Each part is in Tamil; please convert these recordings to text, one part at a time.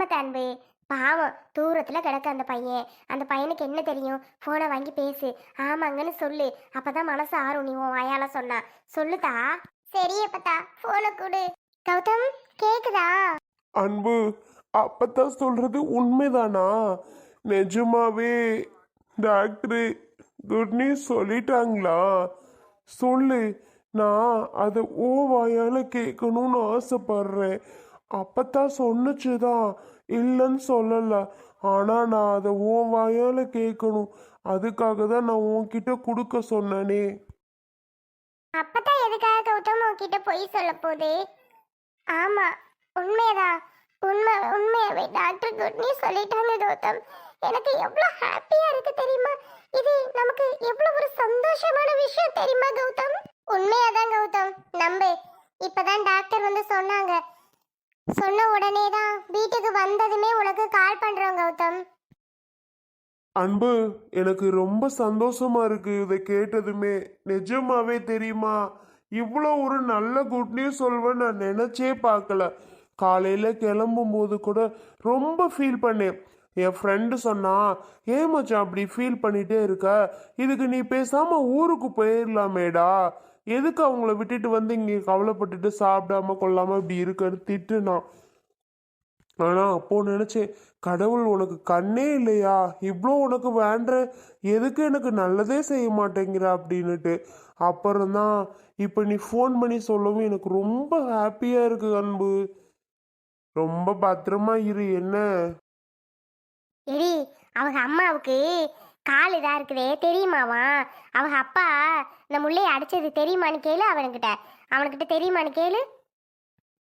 ஆமாம் அன்பு பாவம் தூரத்துல கிடக்கு அந்த பையன். அந்த பையனுக்கு என்ன தெரியும்? ஃபோனை வாங்கி பேசு. ஆமாங்கன்னு சொல்லு. அப்பதான் மனசு ஆறும். நீ உன் வாயால சொன்னா. சொல்லுதா? சரியப்பத்தா ஃபோனை கொடு. கௌதம் கேக்குதா? அன்பு அப்பத்தான் சொல்றது உண்மைதானா? நிஜமாவே டாக்டரு குட் நியூஸ் சொல்லிட்டாங்களா? சொல்லு. நான் அதை ஓ வாயால் கேட்கணும்னு ஆசைப்படுறேன். அப்பத்தான் சொன்னுச்சுதான் இல்லைன்னு சொல்லல. ஆனா நான் அதை ஓ வாயால கேட்கணும். அதுக்காக தான் நான் உன்கிட்ட கொடுக்க சொன்னனே. அப்பதான் எதுக்காக கௌதம் உன்கிட்ட பொய் சொல்ல போதே? ஆமா உண்மைதான். உண்மை உண்மையாவே டாக்டர் குட் நியூஸ் சொல்லிட்டாங்க கௌதம். எனக்கு எவ்வளவு ஹாப்பியா இருக்கு தெரியுமா? இது நமக்கு எவ்வளவு ஒரு சந்தோஷமான விஷயம் தெரியுமா கௌதம்? உண்மையாதான் கௌதம். நம்பு. இப்பதான் டாக்டர் வந்து சொன்னாங்க சொன்ன உடனே தான் வீட்டுக்கு வந்ததுமே உனக்கு கால் பண்றோம் கௌதம். அன்பு எனக்கு ரொம்ப சந்தோஷமா இருக்கு இதை கேட்டதுமே. நிஜமாவே தெரியுமா? இவ்வளோ ஒரு நல்ல குட் நியூஸ் சொல்வேன்னு நான் நினைச்சே பார்க்கல. காலையில் கிளம்பும் போது கூட ரொம்ப ஃபீல் பண்ணேன். என் ஃப்ரெண்டு சொன்னா ஏமாச்சும் மச்சான் அப்படி ஃபீல் பண்ணிட்டே இருக்க? இதுக்கு நீ பேசாம ஊருக்கு போயிடலாமேடா எதுக்கு அவங்கள விட்டுட்டு வந்து இங்கே கவலைப்பட்டுட்டு சாப்பிடாம கொள்ளாம இப்படி இருக்கன்னு திட்டுனான் ஆனா அப்போ நினைச்சேன் கடவுள் உனக்கு கண்ணே இல்லையா? இவ்வளோ உனக்கு வேண்ட எதுக்கு எனக்கு நல்லதே செய்ய மாட்டேங்கிற அப்படின்னுட்டு. அப்புறம்தான் இப்போ நீ ஃபோன் பண்ணி சொல்லவும் எனக்கு ரொம்ப ஹாப்பியா இருக்கு அன்பு. ரொம்ப பத்திரமா இரு என்ன? எடி அவங்க அம்மாவுக்கு கால் இதா இருக்குதே தெரியுமாவா? அவங்க அப்பா இந்த முள்ளைய அடிச்சது தெரியுமான்னு கேளு அவனுக்கிட்ட. அவனுக்கிட்ட தெரியுமான்னு கேளு.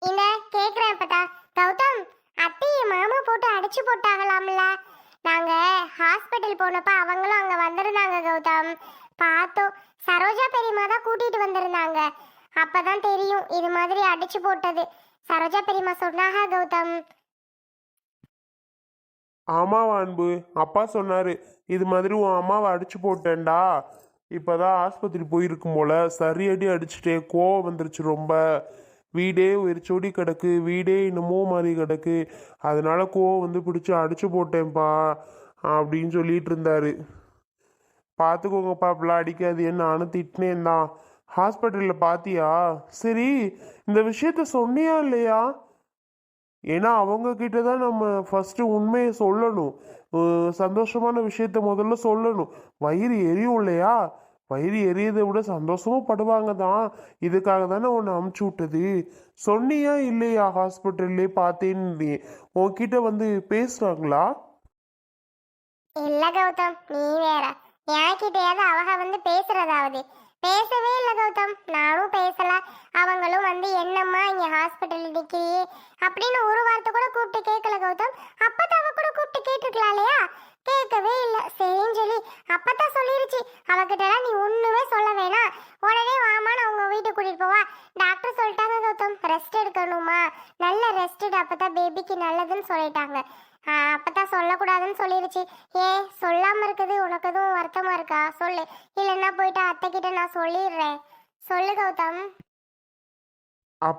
இந்த கேக்குறேன் அப்பதா கௌதம் அத்தைய மாமா போட்டு அடிச்சு போட்டாங்களாம்ல. நாங்க ஹாஸ்பிட்டல் போனப்ப அவங்களும் அங்க வந்திருந்தாங்க கௌதம். பார்த்தோம். சரோஜா பெரியம்மா தான் கூட்டிட்டு வந்திருந்தாங்க. அப்பதான் தெரியும் இது மாதிரி அடிச்சு போட்டது. சரோஜா பெரியம்மா சொன்னாங்க கௌதம். ஆமாவா அன்பு? அப்பா சொன்னாரு இது மாதிரி உன் அம்மாவை அடிச்சு போட்டேன்டா. இப்போ தான் ஆஸ்பத்திரி போயிருக்கும் போல் சரியடி அடிச்சுட்டே கோவம் வந்துருச்சு ரொம்ப. வீடே ஒரு வெறிச்சோடி கிடக்கு வீடே இன்னமோ மாதிரி கிடக்கு. அதனால கோவம் வந்து பிடிச்சி அடிச்சு போட்டேன்ப்பா அப்படின்னு சொல்லிட்டு இருந்தாரு. பார்த்துக்கோங்கப்பா அப்படிலாம் அடிக்காது என்ன நானும் திட்டினேன் தான் ஹாஸ்பிட்டலில் பார்த்தியா சரி இந்த விஷயத்த சொன்னியா இல்லையா? ஏன்னா அவங்க கிட்ட தான் நம்ம ஃபர்ஸ்ட் உண்மையை சொல்லணும். சந்தோஷமான விஷயத்த முதல்ல சொல்லணும். வயிறு எரியும் இல்லையா? வயிறு எரியதை விட சந்தோஷமும் படுவாங்க தான். இதுக்காக தானே உன்னை அமுச்சு விட்டது. சொன்னியா இல்லையா ஹாஸ்பிட்டல்லே பார்த்தேன்னு உன்கிட்ட வந்து பேசுறாங்களா? இல்ல கௌதம் நீ வேற. என்கிட்டயாவது அவங்க வந்து பேசுறதாவது. பேசவே இல்ல கௌதம். நானும் பேசல. அவங்களும் வந்து என்னம்மா இங்க ஹாஸ்பிட்டல் நிக்கிறியே? அப்படின்னு ஒரு வார்த்தை கூட கூப்பிட்டு கேட்கல கௌதம். அப்பதாவ கூட கூப்பிட்டு கேட்டுருக்கலாம் இல்லையா? கேட்கவே இல்ல. சரின்னு சொல்லி அப்பதான் சொல்லிருச்சு. அவகிட்ட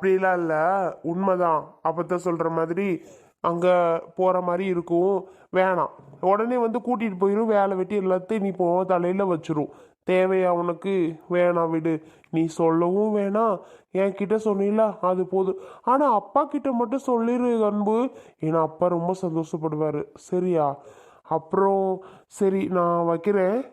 அப்படிலாம் இல்லை. உண்மைதான். அப்பத்தான் சொல்கிற மாதிரி அங்கே போகிற மாதிரி இருக்கும். வேணாம். உடனே வந்து கூட்டிகிட்டு போயிடும் வேலை வெட்டி எல்லாத்தையும் நீ போ தலையில் வச்சிரும் தேவையா உனக்கு? வேணாம் விடு. நீ சொல்லவும் வேணாம். என்கிட்ட சொன்னீங்களா அது போதும். ஆனால் அப்பா கிட்ட மட்டும் சொல்லிடு அன்பு. ஏன்னா அப்பா ரொம்ப சந்தோஷப்படுவார். சரியா? அப்புறம் சரி நான் வைக்கிறேன்.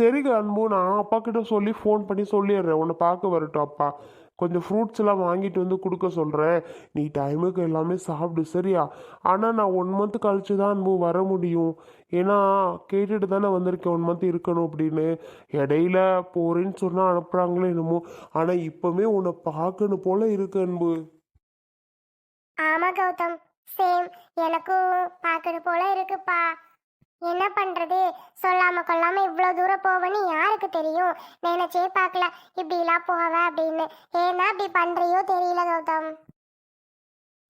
சரிங்க அன்பு. நான் அப்பா கிட்ட சொல்லி ஃபோன் பண்ணி சொல்லிடுறேன். உன்னை பார்க்க வரட்டும் அப்பா. கொஞ்சம் ஃப்ரூட்ஸ் எல்லாம் வாங்கிட்டு வந்து கொடுக்க சொல்கிறேன் நீ டைமுக்கு எல்லாமே சாப்பிடு சரியா? ஆனால் நான் ஒன் மந்த் கழிச்சு தான் அன்பு வர முடியும். ஏன்னா கேட்டுட்டு தானே வந்திருக்கேன் ஒன் மந்த் இருக்கணும் அப்படின்னு. இடையில போகிறேன்னு சொன்னால் அனுப்புகிறாங்களே என்னமோ. ஆனால் இப்போவே உன்னை பார்க்கணும் போல இருக்கு அன்பு. ஆமா கௌதம். சேம் எனக்கும் பார்க்கணும் போல இருக்குப்பா. என்ன பண்றது? சொல்லாம கொள்ளாம இவ்வளவு தூரம் போவேன்னு யாருக்கு தெரியும்? நினைச்சே பார்க்கல. இப்படிலாம் போவ அப்படின்னு. ஏன்னா இப்படி பண்றியோ தெரியல கௌதம்.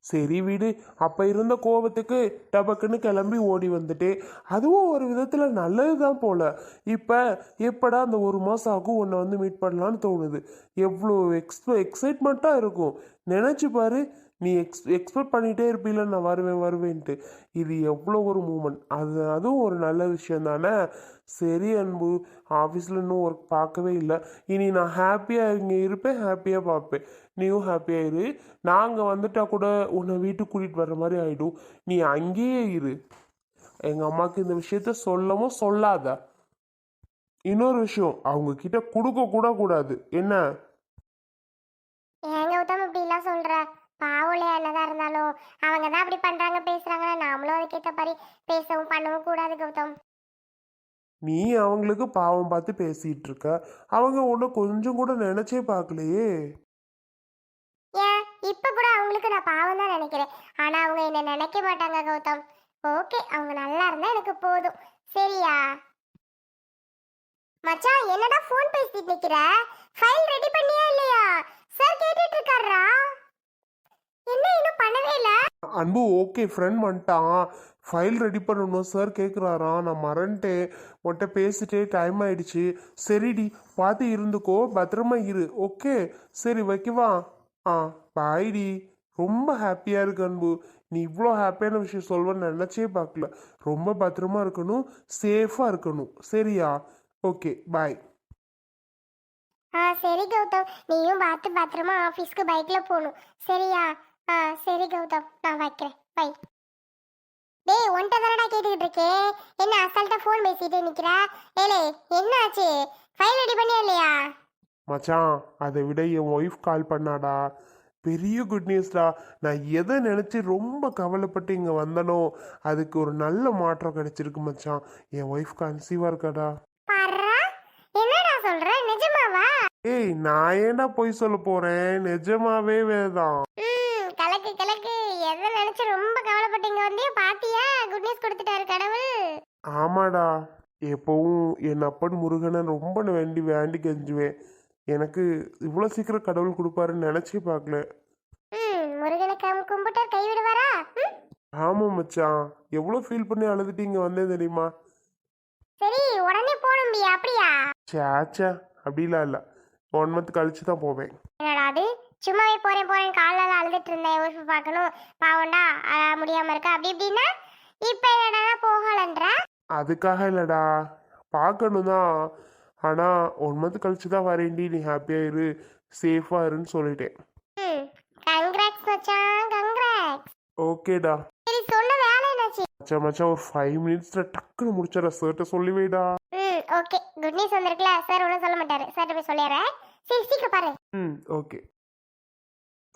சரி வீடு. அப்போ இருந்த கோபத்துக்கு டபக்குன்னு கிளம்பி ஓடி வந்துட்டு. அதுவும் ஒரு விதத்தில் நல்லது தான் போல. இப்போ எப்படா அந்த ஒரு மாதம் ஆகும் உன்னை வந்து மீட் பண்ணலான்னு தோணுது. எவ்வளோ எக்ஸ் எக்ஸைட்மெண்ட்டாக இருக்கும். நினச்சி பாரு. நீ எக்ஸ் எக்ஸ்பெக்ட் பண்ணிகிட்டே இருப்பீல நான் வருவேன் வருவேன்ட்டு. இது எவ்வளோ ஒரு மூமெண்ட் அது அதுவும் ஒரு நல்ல விஷயம் தானே? சரி அன்பு. ஆஃபீஸில் இன்னும் ஒர்க் பார்க்கவே இல்லை. இனி நான் ஹாப்பியாக இங்கே இருப்பேன் ஹாப்பியாக பார்ப்பேன். நீயும் ஹாப்பியாக இரு. நாங்கள் வந்துட்டால் கூட உன்னை வீட்டுக்கு கூட்டிகிட்டு வர்ற மாதிரி ஆகிடும் நீ அங்கேயே இரு. எங்கள் அம்மாவுக்கு இந்த விஷயத்த சொல்லவும் சொல்லாத. இன்னொரு விஷயம் அவங்க கிட்ட கொடுக்க கூட கூடாது. என்ன? அதுக்கேத்த மாதிரி பேசவும் பண்ணவும் கூடாது கௌதம். நீ அவங்களுக்கு பாவம் பார்த்து பேசிட்டு இருக்க அவங்க உன்னை கொஞ்சம் கூட நினைச்சே பார்க்கலையே. ஏன்? இப்ப கூட அவங்களுக்கு நான் பாவம் தான் நினைக்கிறேன். ஆனா அவங்க என்ன நினைக்க மாட்டாங்க கௌதம். ஓகே அவங்க நல்லா இருந்தா எனக்கு போதும். சரியா? மச்சான் என்னடா ஃபோன் பேசிட்டு நிக்கிற? ஃபைல் ரெடி பண்ணியா இல்லையா? சார் கேட்டுட்டு இருக்காரா என்ன இன்னும் பண்ணவே இல்ல? அன்பு ஓகே ஃப்ரெண்ட் வந்துட்டான். ஃபைல் ரெடி பண்ணணும் சார் கேட்குறாராம் நான் மறந்துட்டேன். உன்கிட்ட பேசிட்டே டைம் ஆயிடுச்சு. சரிடி பார்த்து இருந்துக்கோ. பத்திரமா இரு. ஓகே சரி வைக்கவா? ஆ பாய்டி ரொம்ப ஹாப்பியாக இருக்கு அன்பு. நீ இவ்வளோ ஹாப்பியான விஷயம் சொல்வேன்னு நினச்சே பார்க்கல. ரொம்ப பத்திரமா இருக்கணும். சேஃபாக இருக்கணும். சரியா? ஓகே பாய் ஆ சரி கௌதம். நீயும் பார்த்து பத்திரமா ஆஃபீஸ்க்கு பைக்கில் போகணும். சரியா? ஆ சரி கௌதம். நான் வைக்கிறேன். பை டேய் ஒன்ட்ட தானடா கேட்டுக்கிட்டு இருக்கேன் என்ன அசால்ட்டா ஃபோன் பேசிட்டே நிக்கிற? ஏலே என்ன ஆச்சு ஃபைல் ரெடி பண்ணியா இல்லையா மச்சான் அதை விட என் ஒய்ஃப் கால் பண்ணாடா. பெரிய குட் நியூஸ்டா நான் எதை நினச்சி ரொம்ப கவலைப்பட்டு இங்கே வந்தனோ அதுக்கு ஒரு நல்ல மாற்றம் கிடைச்சிருக்கு மச்சான். என் ஒய்ஃப் கன்சீவாக இருக்காடா. என்னடா சொல்ற? நிஜமாவா? ஏய் நான் ஏன்டா பொய் சொல்ல போகிறேன் நிஜமாவே வேதான் கலக்கு கலக்கு. எதை நினைச்சு ரொம்ப வந்து பாத்தியா குட் நியூஸ் கொடுத்துட்டாரு கடவுள். ஆமாடா எப்பவும் என் அப்பன் முருகனை ரொம்ப வேண்டி வேண்டி கெஞ்சுவேன். எனக்கு இவ்வளோ சீக்கிரம் கடவுள் கொடுப்பாருன்னு நினச்சே பார்க்கல. ம் முருகனுக்கு கும்பிட்டா கைவிடுவாரா? ம்? ஆமாம் மச்சான். எவ்வளோ ஃபீல் பண்ணி அழுதுட்டு இங்கே வந்தேன் தெரியுமா? சரி உடனே போகணும் அப்படியா? சேச்சா அப்படிலாம் இல்லை. ஒன் மந்த் கழிச்சு தான் போவேன். சும்மாவே போறேன் போறேன் காலைல அழுதுட்டு இருந்தேன். ஒய்ஃப் பார்க்கணும். பாவண்டா அழ முடியாம இருக்கா. அப்படி இப்படின்னா இப்ப என்னடா போகலன்ற? அதுக்காக இல்லைடா. பார்க்கணும் தான் ஆனால் ஒன் மந்த் கழிச்சு தான் வரேன்டி. நீ ஹாப்பியாக இரு சேஃபாக இருன்னு சொல்லிட்டேன். கங்க்ராட்ஸ் மச்சான் கங்க்ராட்ஸ் ஓகேடா. சரி சொன்ன வேலை என்னாச்சு? மச்சான் மச்சான் ஒரு ஃபைவ் மினிட்ஸில் டக்குன்னு முடிச்சிடற சர்ட்ட சொல்லி வைடா. ம் ஓகே குட் நியூஸ் வந்திருக்குல சார் ஒன்றும் சொல்ல மாட்டாரு. சார் போய் சொல்லிடுறேன். சரி சீக்கிரம் பாரு. ம் ஓகே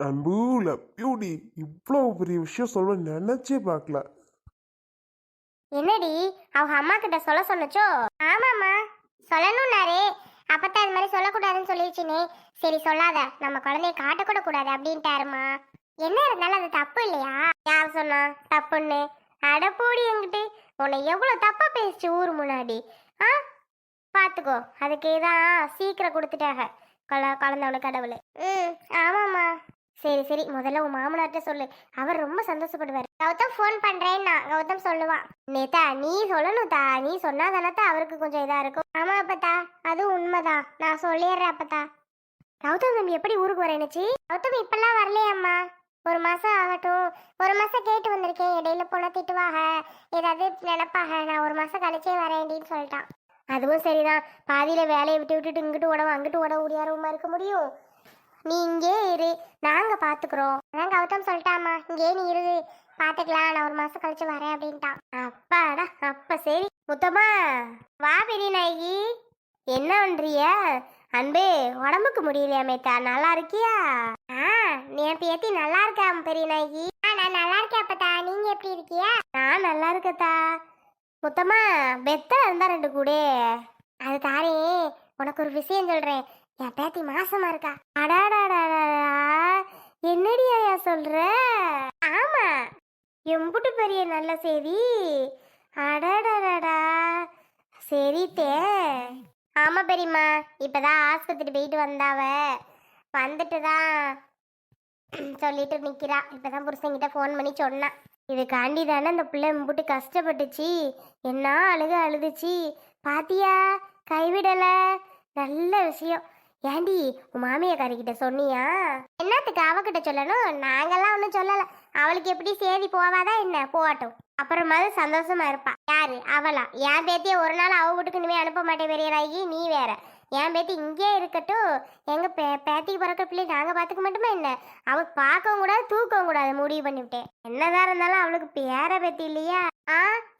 அன்பு பியூடி இவ்வளோ பெரிய விஷயம் சொல்ல நினைச்சே பார்க்கல. என்னடி? அவங்க அம்மா கிட்ட சொல்ல சொன்னச்சோ? ஆமாம்மா. சொல்லணும்னாரே. அப்பதான் இது மாதிரி சொல்லக்கூடாதுன்னு சொல்லிடுச்சுனே சரி சொல்லாத. நம்ம குழந்தைய காட்டக்கூட கூடாது அப்படின்ட்டாருமா என்ன இருந்தாலும் அது தப்பு இல்லையா? யார் சொன்னா? தப்புன்னு. அடப்போடி என்கிட்ட. உன்னை எவ்வளவு தப்பா பேசிச்சு ஊர் முன்னாடி. ஆ? பார்த்துக்கோ. அதுக்கு தான் சீக்கிரம் கொடுத்துட்டாங்க. குழ குழந்தைவனு கடவுள். ம் ஆமாம்மா. சரி சரி. முதல்ல உன் மாமனார்ட்ட சொல்லு. அவர் ரொம்ப சந்தோஷப்படுவார். கௌதம் ஃபோன் பண்றேன்னா கௌதம் சொல்லுவான். நேத்தா நீ சொல்லணும் தா. நீ சொன்னா தானத்தா அவருக்கு கொஞ்சம் இதா இருக்கும். ஆமா அப்பத்தா. அது உண்மைதான். நான் சொல்லிடுறேன் அப்பத்தா. கௌதம் தம்பி எப்படி ஊருக்கு வரேனுச்சு கௌதம் இப்பெல்லாம் வரலையம்மா. ஒரு மாசம் ஆகட்டும். ஒரு மாசம் கேட்டு வந்திருக்கேன். இடையில போனா திட்டுவாக. ஏதாவது நினைப்பாக. நான் ஒரு மாசம் கழிச்சே வரேன்டின்னு சொல்லிட்டான். அதுவும் சரிதான். பாதியில வேலையை விட்டு விட்டுட்டு இங்கிட்டு ஓடவும் அங்கிட்டு ஓட முடியாதவமா இருக்க முடியும். நீ இங்கே இரு. நாங்க பாத்துக்கிறோம். அதான் கௌதம் சொல்லிட்டாமா இங்கே நீ இரு. பாத்துக்கலாம். நான் ஒரு மாசம் கழிச்சு வரேன் அப்படின்ட்டான். அப்பாடா. அப்ப சரி. முத்தமா வா பெரிய நாயகி. என்ன பண்றிய அன்பே உடம்புக்கு முடியலையாமேத்தா நல்லா இருக்கியா? ஆ நீ பேத்தி நல்லா இருக்கா பெரிய நாயகி? ஆ நான் நல்லா இருக்கேன் நீங்க எப்படி இருக்கியா? நான் நல்லா இருக்கத்தா முத்தமா பெத்த இருந்தா ரெண்டு கூட. அது தாரே உனக்கு ஒரு விஷயம் சொல்றேன். என் பேத்தி மாசமா இருக்கா. அட என்னடி ஐயா சொல்ற? ஆமா. எம்புட்டு பெரிய நல்ல செய்தி. அடடடடா. சரித்தே ஆமா பெரியம்மா இப்பதான் ஆஸ்பத்திரி போயிட்டு வந்தாவ. வந்துட்டு தான் சொல்லிட்டு நிக்கிறா. இப்பதான் புருஷன்கிட்ட ஃபோன் பண்ணி சொன்னா. இதுக்காண்டி தானே அந்த பிள்ளை எம்புட்டு கஷ்டப்பட்டுச்சு. என்ன அழுக அழுதுச்சு. பாத்தியா? கைவிடல. நல்ல விஷயம். ஏண்டி உன் மாமியாக்காரிக்கிட்ட சொன்னியா? என்னத்துக்கு அவகிட்ட சொல்லணும்? நாங்கெல்லாம் ஒன்றும் சொல்லலை. அவளுக்கு எப்படி சேதி போவாதா என்ன? போகட்டும். அப்புறமாவது சந்தோஷமா இருப்பா. யாரு? அவளா. என் பேத்திய ஒரு நாள் அவ வீட்டுக்கு இனிமே அனுப்ப மாட்டேன் பெரியராகி நீ வேற. என் பேத்தி இங்கே இருக்கட்டும். எங்க பே பேத்திக்கு பிறக்க பிள்ளை நாங்க பாத்துக்க மாட்டோமா என்ன? அவளுக்கு பார்க்கவும் கூடாது தூக்கவும் கூடாது. முடிவு பண்ணிவிட்டேன். என்னதான் இருந்தாலும் அவளுக்கு பேர பேத்தி இல்லையா? ஆ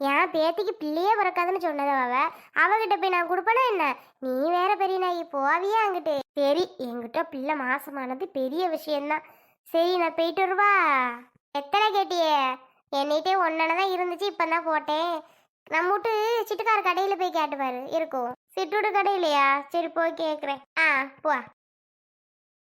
என் பேத்திக்கு பிள்ளையே பிறக்காதுன்னு சொன்னது அவ. அவகிட்ட போய் நான் கொடுப்பேனா என்ன? நீ வேற பெரிய நாயி போவியா அங்கிட்டு சரி என்கிட்ட பிள்ளை மாசமானது பெரிய விஷயம்தான். சரி நான் போயிட்டு வருவா. எத்தனை கேட்டியே? என்னிட்டே ஒன்னனை தான் இருந்துச்சு இப்போ தான் போட்டேன். நம்ம விட்டு சிட்டுக்கார கடையில் போய் கேட்டுப்பாரு இருக்கும். சிட்டுடு கடையிலையா? சரி போய் கேட்குறேன் ஆ போ.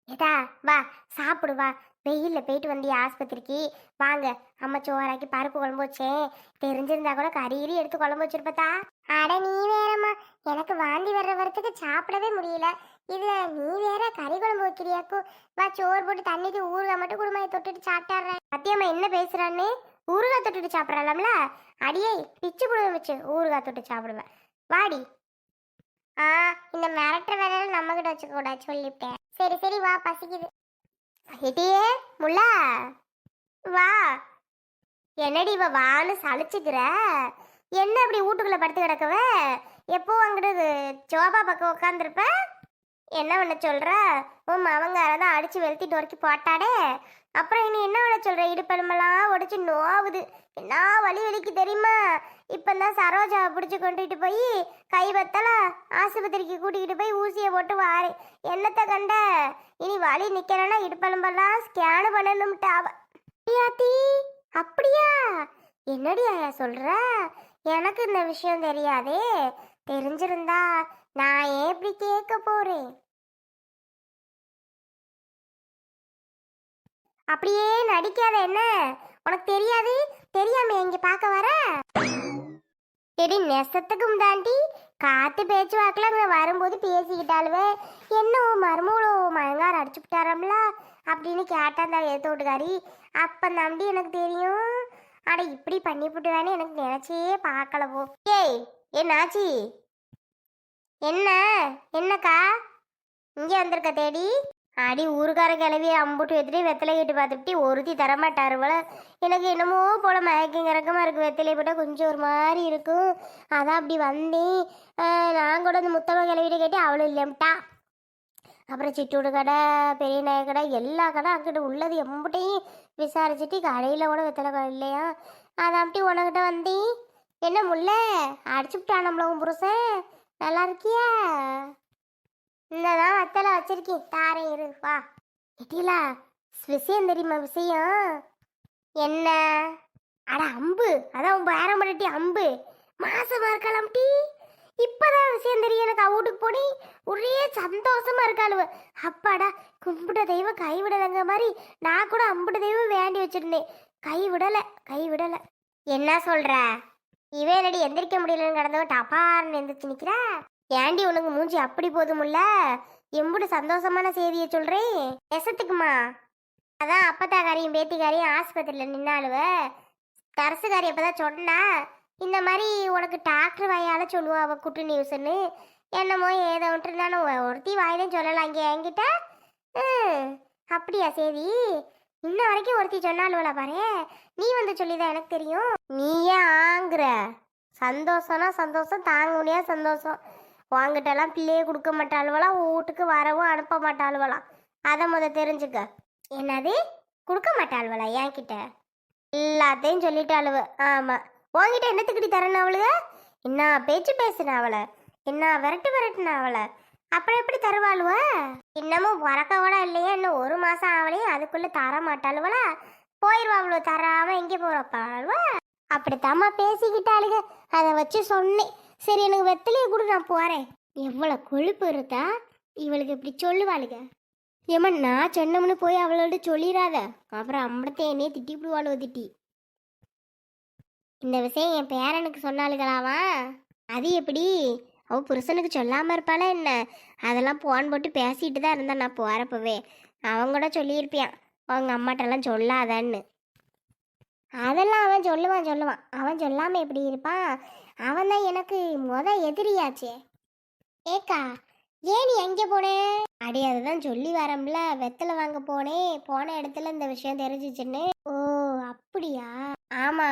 ஏதா வா சாப்பிடு வா. வெயிலில் போயிட்டு வந்தியா ஆஸ்பத்திரிக்கு வாங்க. அம்மா சோறாக்கி பருப்பு குழம்பு வச்சேன். தெரிஞ்சிருந்தா கூட கறி எடுத்து குழம்பு வச்சிருப்பதா அட நீ வேறம்மா. எனக்கு வாந்தி வர்ற வரத்துக்கு சாப்பிடவே முடியல. இதுல நீ வேற கறி குழம்பு வைக்கிறியாக்கும் வா சோறு போட்டு தண்ணிக்கு ஊறுகாய் மட்டும் குடும்பத்தை தொட்டுட்டு சாப்பிட்டாடுறேன் சத்தியம்மா என்ன பேசுறான்னு? ஊறுகாய் தொட்டுட்டு சாப்பிட்றாளாம்ல அடியே பிச்சு புடுவ வச்சு ஊறுகாய் தொட்டு சாப்பிடுவேன் வாடி. ஆ இந்த மிரட்டுற வேலையில நம்ம கிட்ட வச்சுக்க கூடாது சொல்லிவிட்டேன். சரி சரி வா பசிக்குது. எட்டியே முல்லா? வா. என்னடி இவ வான்னு சளிச்சுக்கிற என்ன அப்படி வீட்டுக்குள்ள படுத்து கிடக்கவ? எப்போ அங்கிட்டு சோபா பக்கம் உட்காந்துருப்ப என்ன பண்ண சொல்ற? உன் மவங்கார தான் அடிச்சு வெளுத்திட்டு வரைக்கும் போட்டாடே. அப்புறம் இனி என்ன பண்ண சொல்ற? இடுப்பெலும்பெல்லாம் உடைச்சு நோவுது. என்ன வலி வலிக்கு தெரியுமா? இப்பந்தான் சரோஜாவை பிடிச்சி கொண்டுட்டு போய் கை பத்தல ஆஸ்பத்திரிக்கு கூட்டிக்கிட்டு போய் ஊசியை போட்டு வாரு. என்னத்தை கண்ட? இனி வழி நிக்கிறேன்னா இடுப்பெலும்பெல்லாம் ஸ்கேன் பண்ணணும்ட்டு அவ. அப்படியா என்னடியா சொல்ற? எனக்கு இந்த விஷயம் தெரியாதே. தெரிஞ்சிருந்தா நான் ஏன் இப்படி கேட்க போறேன்? அப்படியே நடிக்காத என்ன? உனக்கு தெரியாது? தெரியாம இங்க பார்க்க வர? எடி நெசத்துக்கும் தாண்டி காத்து பேச்சு வாக்கில் அங்கே வரும்போது பேசிக்கிட்டாலுவே என்ன மருமகளோ மயங்கார அடிச்சு விட்டாராம்ல அப்படின்னு கேட்டான் தான் ஏத்த அப்போ நம்பி எனக்கு தெரியும் அட இப்படி பண்ணி விட்டுவானே எனக்கு நினச்சே பார்க்கல போ ஏய் என்னாச்சி என்ன என்னக்கா இங்கே வந்திருக்க தேடி அடி ஊருக்கார கிளவி அம்புட்டு வெத்திலே வெத்தலை கேட்டு பார்த்துட்டு ஒருத்தி தரமாட்டாரு போல. எனக்கு என்னமோ போல மயக்கம் இறக்கமாக இருக்குது வெத்திலை போட்டால் கொஞ்சம் ஒரு மாதிரி இருக்கும். அதான் அப்படி வந்தேன் நான் கூட அந்த முத்தம்மா கிளவிட்டு கேட்டு அவளும் இல்லையம்ட்டா அப்புறம் சிட்டூடு கடை பெரிய நாய கடை எல்லா கடை அங்கிட்ட உள்ளது எம்பிட்டையும் விசாரிச்சுட்டு கடையில் கூட வெத்தலை கடை இல்லையா? அதான் அப்படி உனக்கிட்ட வந்தேன் என்ன முல்ல அடிச்சுட்டான் நம்மள உன் புருஷன். நல்லா இருக்கியா? இல்லைதான் வத்தலை வச்சிருக்கேன். தாரேன் இரு வா. எட்டிலா விஷயம் தெரியுமா விஷயம்? என்ன? அட அம்பு. அதான் உன் பேரம் பண்ணிட்டி அம்பு. மாசமா இருக்கலாம் டீ. இப்பதான் விஷயம் தெரியும். எனக்கு அவ வீட்டுக்கு போனி ஒரே சந்தோஷமா இருக்காளுவ. அப்பாடா கும்பிட்ட தெய்வம் கைவிடலைங்க மாதிரி நான் கூட அம்பிட்ட தெய்வம் வேண்டி வச்சிருந்தேன். கை விடல கை விடல என்ன சொல்ற? இவேனடி எந்திரிக்க முடியலன்னு கிடந்தவ டபார்னு எந்திரிச்சு நிக்கிறா? ஏண்டி உனக்கு மூஞ்சி அப்படி போதுமுல்ல? எம்புடு சந்தோஷமான செய்தியை சொல்றேன் நெசத்துக்குமா அதான் அப்பத்தாக்காரியும் பேத்திக்காரியும் ஆஸ்பத்திரியில் நின்னாலுவ தரசுக்காரி அப்பதான் சொன்னா இந்த மாதிரி உனக்கு டாக்டர் வாயால சொல்லுவா அவ குட்டு நியூஸ்ன்னு. என்னமோ ஏதோ ஒன்று ஒருத்தி வாயிலும் சொல்லலாம் இங்கே என்கிட்ட. அப்படியா சரி இன்ன வரைக்கும் ஒருத்தி சொன்னாலுவல பாரு. நீ வந்து சொல்லிதான் எனக்கு தெரியும். நீ ஏன் ஆங்குற. சந்தோஷம்னா சந்தோஷம் தாங்க முடியாத சந்தோஷம். உங்ககிட்டலாம் பிள்ளையே கொடுக்க மாட்டாளுவலாம் வீட்டுக்கு வரவும் அனுப்ப மாட்டாளுவலாம். அதை முத தெரிஞ்சுக்க. என்னது? கொடுக்க மாட்டாளுவலா என்கிட்ட? எல்லாத்தையும் சொல்லிட்டாளுவ. ஆமாம் உன்கிட்ட என்னத்துக்கிட்டி தரணும் அவளுக? என்ன பேச்சு பேசுனா அவளை? என்ன விரட்டு விரட்டுன அவளை? அப்புறம் எப்படி தருவாளுவ? இன்னமும் பிறக்க கூட இல்லையா. இன்னும் ஒரு மாதம் ஆகலையும் அதுக்குள்ளே தர மாட்டாளுவலா? போயிடுவா அவ்வளோ தராம எங்கே போறப்பாளுவ அப்படித்தாம்மா பேசிக்கிட்டாளுங்க அதை வச்சு சொன்னேன். சரி எனக்கு வெத்தலையை கூட நான் போகிறேன் எவ்வளோ கொழுப்பு இருந்தா இவளுக்கு இப்படி சொல்லுவாளுங்க ஏம்மா நான் சொன்னோம்னு போய் அவளோட சொல்லிடாத அப்புறம் அம்படத்தை என்னையே திட்டி விடுவாளோ திட்டி. இந்த விஷயம் என் பேரனுக்கு சொன்னாளுகளாவா? அது எப்படி? அவ புருஷனுக்கு சொல்லாமல் இருப்பாளா என்ன? அதெல்லாம் போன் போட்டு பேசிட்டு தான் இருந்தா நான் போகிறப்பவே அவன் கூட சொல்லியிருப்பியான். அவங்க அம்மாட்டெல்லாம் சொல்லாதன்னு. அதெல்லாம் அவன் சொல்லுவான் சொல்லுவான். அவன் சொல்லாமல் எப்படி இருப்பான்? அவன் தான் எனக்கு முத எதிரியாச்சே. ஏக்கா ஏன் நீ எங்க போனே? அடி அதுதான் சொல்லி வரம்ல. வெத்தலை வாங்க போனேன். போன இடத்துல இந்த விஷயம் தெரிஞ்சிச்சுன்னு. ஓ அப்படியா? ஆமா.